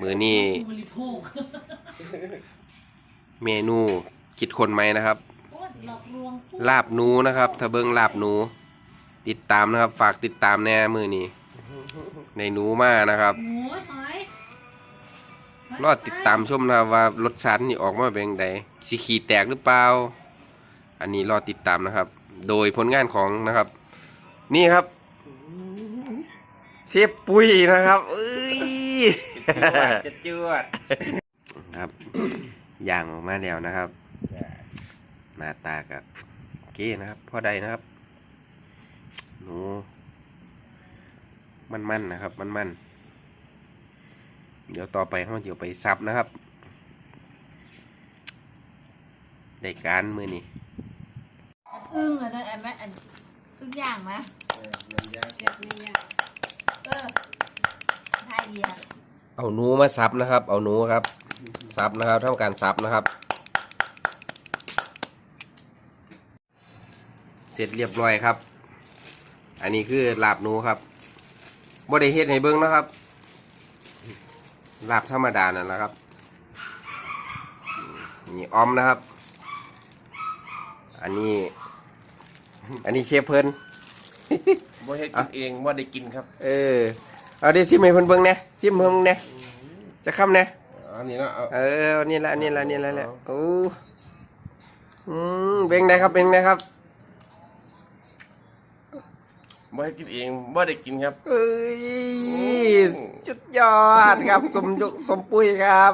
มือนี่ผู้บริโภคเมนูคิดคนไหมนะครับโอ๊ยหลอกลวงผู้ลาบหนูนะครับ ถ้าเบิ้งลาบหนู ติดตามนะครับ ฝากติดตามแน่มือนี้ในหนูมานะครับโอ้ยถอยถยรอดติดตามชมนะครับว่ารสชาตินี่ออกมาเป็นไงสีขีแตกหรือเปล่า อันนี้รอติดตามนะครับ โดยผลงานของนะครับ นี่ครับ เชฟปุ้ยนะครับเอ้ย จะจวดครับย่างออกมาแล้วนะครับหน้าตากับโอเคนะครับพอได้นะครับ หนู มันๆนะครับ มันๆเดี๋ยวต่อไปเขาเดี๋ยวไปซับนะครับได้การมือนี่อึ้งเลยนะแอมแม่อันอึ้งย่างไหมน้ำยาเสียบนี่ย่างเออไทยเดียว เอาหนูมาซับนะครับ เอาหนูครับซับนะครับทำการซับนะครับ เสร็จเรียบร้อยครับ อันนี้คือลาบหนูครับบ่ได้เฮ็ดให้เบิ่งนะครับลาบธรรมดานั่นแหละครับนี่ออมนะครับ อันนี้ อันนี้เชฟเพิ่นบ่เฮ็ดกินเองบ่ได้กินครับ เออ เอาดิซิมให้เพิ่นเบิ่งแหน่ซิมเพิ่นเบิ่งแหน่จะค้ำแหน่อันนี้เนาะเอาเอออันนี่ละอันนี่ละอันนี่ละแหละโอ้อืมเป็นไงครับเป็นไงครับบ่เฮ็ดกินเองบ่ได้กินครับ เอ้ยโอ้จุดยอดครับ สมยุคสมปุ้ยครับ